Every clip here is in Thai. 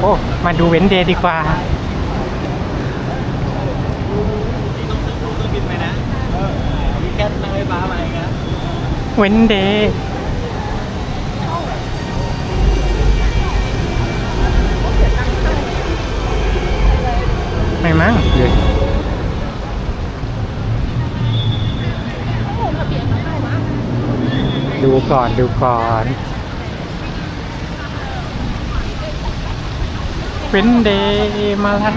โอ้ มาดูเว้นเดย์ดีกว่าเครื่องบินไปนะมีแค่นั่งไฟฟ้ามาเองนะเว้นเดย์ไม่มั้งเดี๋ยวดูก่อนดูก่อน เป็นเดย์มาแล้ว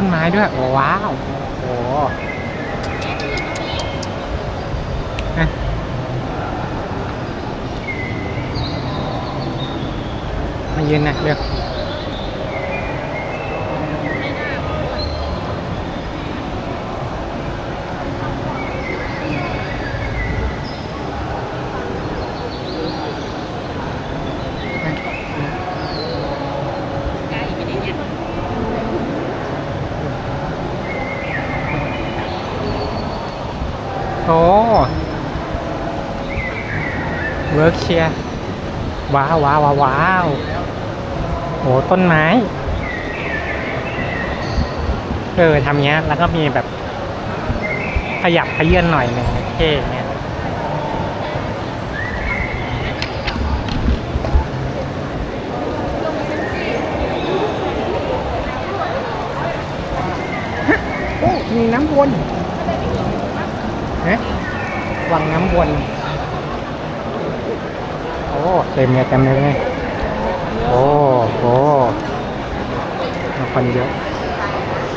ต้นไม้ด้วย โอ้ว้าวโอ้อะมายืนนะเร็ว โอ้เวิร์กเชียว้าวว้าวว้าวโอ้ต้นไม้ เออทำเงี้ย แล้วก็มีแบบ ขยับขยื่นหน่อยหนึ่งเท่เงี้ยโอ้มีน้ำวน เอ๊ะวังน้ำวนโอ้เต็มเลยเต็มเลยโอ้โหคนเยอะ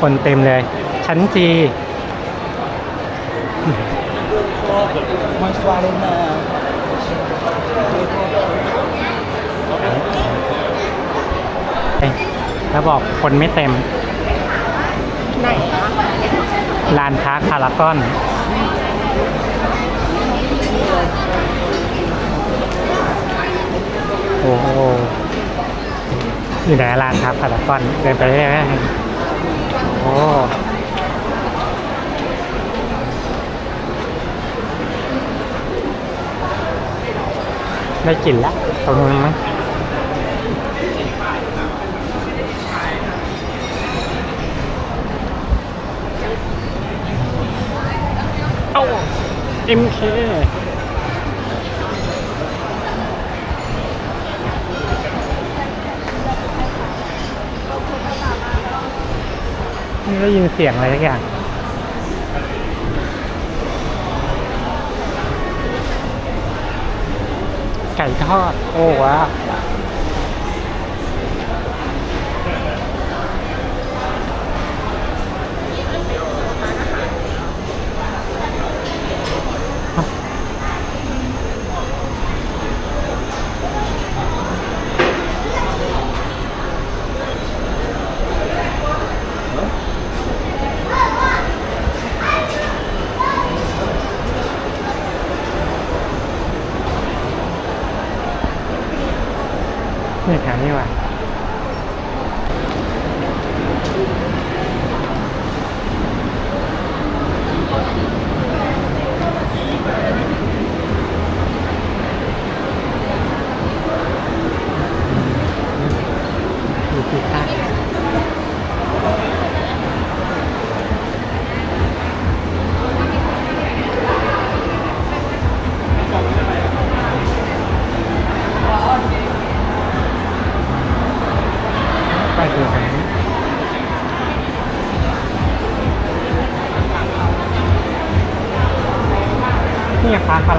คนเต็มเลย ชั้นจีมันสวาเลนนะแล้วบอกคนไม่เต็ม ไหนอะลานพาร์คพารากอน โอ้โหอยู่ไหนลานพาร์คพารากอนเดินไปเรื่อยๆโอ้ได้กลิ่นแล้วตรงนั้นมั้งเอ้า MK นี่ได้ยินเสียงอะไรสักอย่างไก่ทอด โอ้ว้า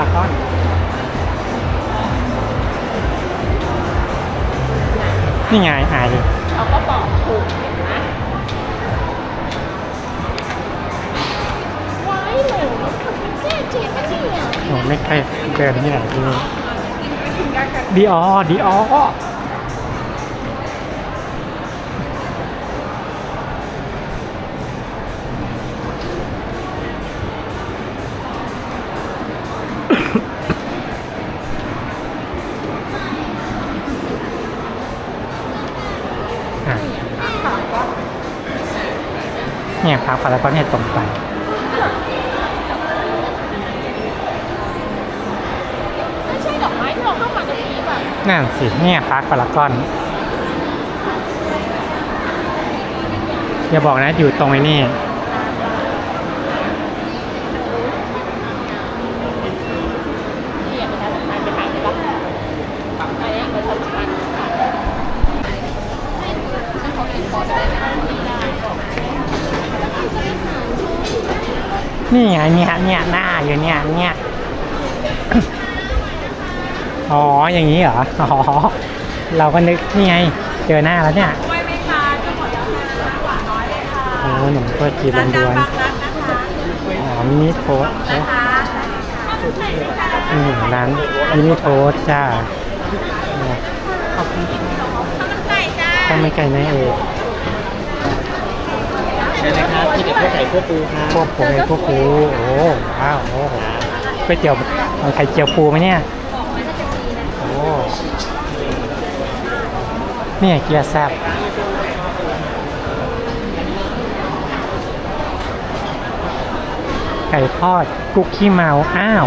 ากอนนี่ไงอายเขาก็บอกถูกเห็นไหมว้ายหนูแก้เจ็บไม่ใช่เหรอโอ้ไม่เคยเดินที่ไหนที่นี่ดีออดีอออ่ เนี่ยครับพาเนี่ยตรงไป ไม่ใช่ดอกไม้ที่เราเข้ามาตรงนี้แบบนั่นสิเนี่ยพาร์คพารากอนอย่าบอกนะอยู่ตรงไอ้นี่อยากไปทำสำคัญไปถ่ายได้ปะอันเนี้ยไปทำสำคัญถ้าเขาเห็นพอจะได้ไปที่ได้ นี่ไงเนี่ยเนี่ยหน้าอยู่เนี่ยเนี่ยอ๋ออย่างนี้เหรออ๋อเราก็นึกนี่ไงเจอหน้าแล้วเนี่ยไม่ไม่ค่ะจะหมดแล้วค่ะหวานน้อยเลยค่ะโอ้หนุ่มตัวจีบดวนบางรักนะคะๆอ๋อมินิโทสโอ้นะคะอืมร้านมินิโทสจ้าเนี่ยไก่จ้าก็ไม่ไกลนะเอก ใช่ไหมครับที่เด็กพวกไก่พวกปูครับพวกผมเองพวกปูโอ้ว้าวโอ้ก๋วยเตี๋ยวมันไข่เจียวปูไหมเนี่ยโอ้เนี่ยเกียร์แซบไก่ทอดกุ๊กขี้เมาอ้าว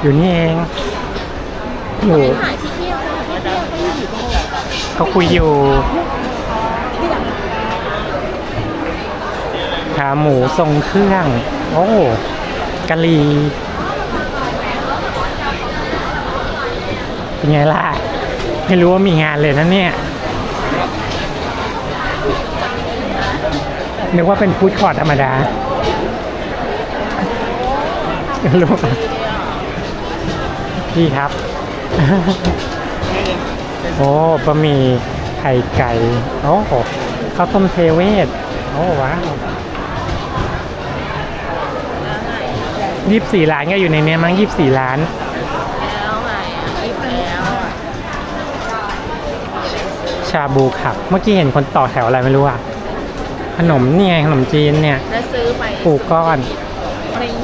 อยู่นี่เองอยู่หายที่เที่ยวที่เที่ยวก็อยู่เขาคุยอยู่ ขาหมูทรงเครื่อง โอ้กะหรี่เป็นไงล่ะ ไม่รู้ว่ามีงานเลยนะเนี่ยนึกว่าเป็นฟู้ดคอร์ทธรรมดาลูกพี่ครับ โอ้บะหมี่ไข่ไก่ โอ้ข้าวต้มเทเวศ โอ้ว้าว ยี่สิบสี่ล้านก็อยู่ในเนี้ยมั้งยี่สิบสี่ล้าน แล้วไงอีกแล้วชาบูขับ เมื่อกี้เห็นคนต่อแถวอะไรไม่รู้อะ ขนมนี่ไงขนมจีนเนี่ยแล้วซื้อไปปูก้อน ปริง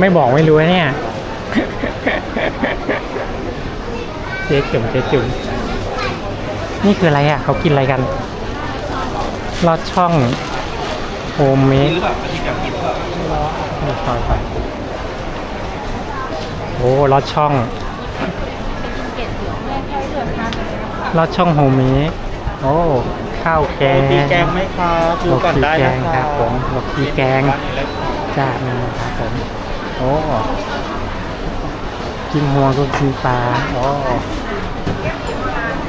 ไม่บอกไม่รู้นะเนี่ย เจ๊จุ่มเจ๊จุ่ม นี่คืออะไรอะ เขากินอะไรกัน ลอดช่องโฮมเมดหรือเปล่าที่กับกินหรือเปล่าไม่ค่อยไปโอ้ลอดช่องเก็บเหลืองแม่แค่เดือนพันเลยนะคะลอดช่องโฮมเมดโอ้ข้าวแกงตีแกงไหมครับดูก่อนได้นะโรตีแกงครับผมโรตีแกงจ้ามีครับผมโอ้กินหัวก็กินปลาโอ้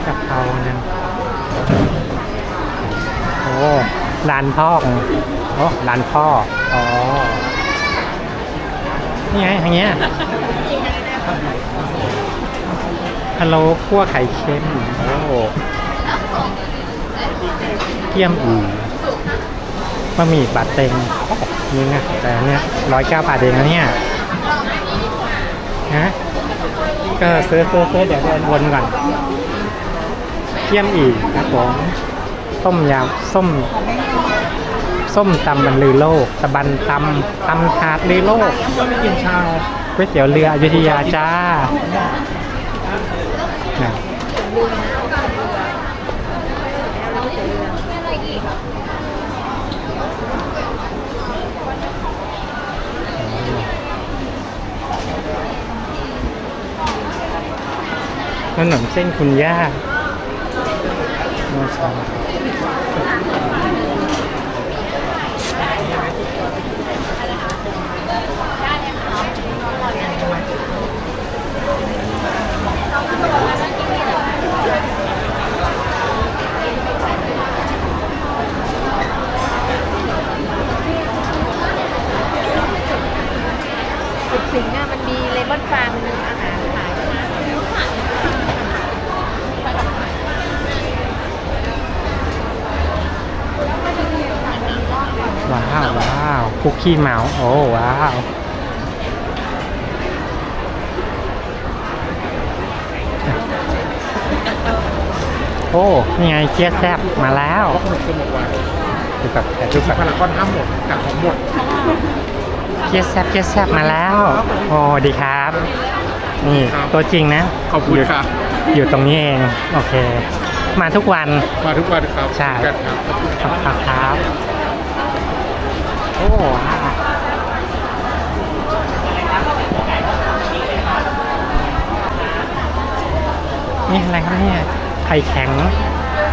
กะเพราเนี่ยโอ้ร้านพ่อของโอ้ร้านพ่อ อ๋อ นี่ไงอย่างเงี้ยฮัลโหลคั่วไข่เค็มโอ้เกี๊ยมอูบะหมี่บาดเต็งนี่นะแต่เนี่ยร้อยเก้าบาทเองนะเนี่ยฮะก็ซื้อซื้อซื้อเดี๋ยวเดินวนก่อน เกี๊ยมอีกครับผมต้มยำส้ม ส้มตำบรรลือโลกตะบันตำตำถาดลือโลกก็ไม่กินชาก๋วยเตี๋ยวเรืออยุธยาจ้านะขนมเส้นคุณย่า ถึงอะมันมีเลมอนฟาร์มอาหารขายใช่ไหม อบคุกกี้เมาส์โอ้ ว้าวโอ้นี่ไงเกี๊ยแซบมาแล้วเพราะมันคือหมดวันดูแบบแต่ดูดูแบบพารากอนห้ามหมดกับของหมดเกี๊ยแซบเกี๊ยแซบมาแล้ว โอ้ดีครับ นี่ครับตัวจริงนะขอบคุณครับอยู่ตรงนี้เอง โอเค มาทุกวัน มาทุกวันครับ ใช่กันครับ ขอบคุณครับ โอ้ว้าวนี่อะไรครับเนี่ย ไข่แข็ง ไ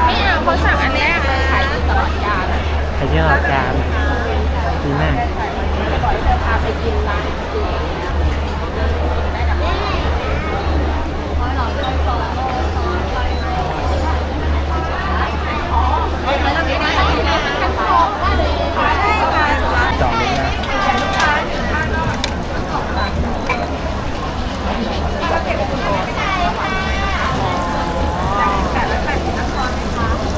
ม่เอาเขาสั่งอันเนี้ยขายตลอดกาลไข่เยี่ยวจานดีมากบ่อยเธอพาไปกินร้านอื่นจองเลยนะ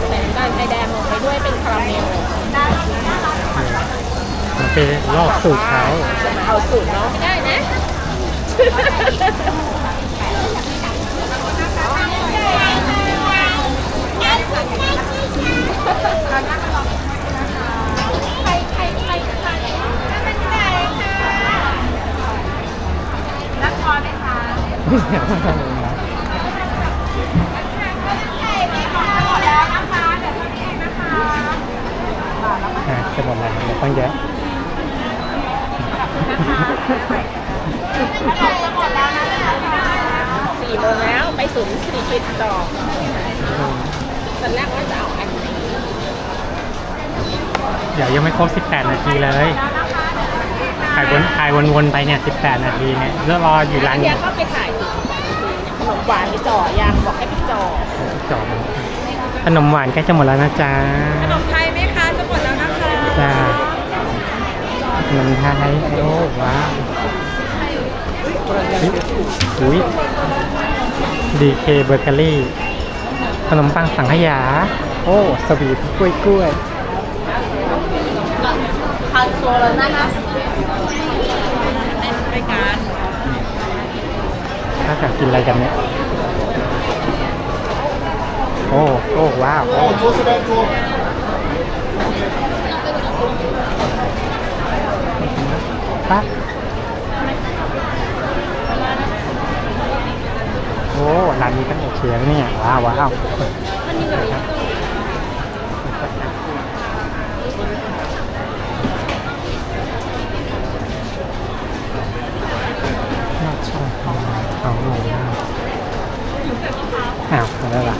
ใส่น้ำตาลไทยแดงลงไปด้วยเป็นคาราเมล มันเป็นลอกสูตรเขาจะมาเอาสูตรน้องไม่ได้นะอะจะหมดแล้วเดี๋ยวต้องเยอะ สี่โมงแล้วไปศูนย์สี่คิดต่อตอนแรกว่าจะเอาอันนี้เดี๋ยวยังไม่ครบ 18 นาทีเลยถ่ายวนถ่ายวนๆไปเนี่ย 18 นาทีเนี่ยเลือกรออยู่ร้านเฮีนี้ยก็ไปถ่ายสิขนมหวานไปจ่อยางบอกให้ไปจ่อจอดขนมหวานใกล้จะหมดแล้วนะจ๊ะขนมไทยไหมคะจะหมดแล้วนะคะ จ้า ขนมไทยโอ้ว้าวอุ้ยดีเคเบเกอรี่ขนมปังสังขยา โอ้สวีทกล้วยกล้วยทานตัวแล้วนะคะเป็นรายการถ้าอยากกินอะไรกันเนี่ย โอ้ โอ้ ว้าวโอ้ ปะโอ้ร้านนี้ก็โอเคแล้เนี่ยว้าวว้าวน่าชอบเอาหมูอ้าวอะไละ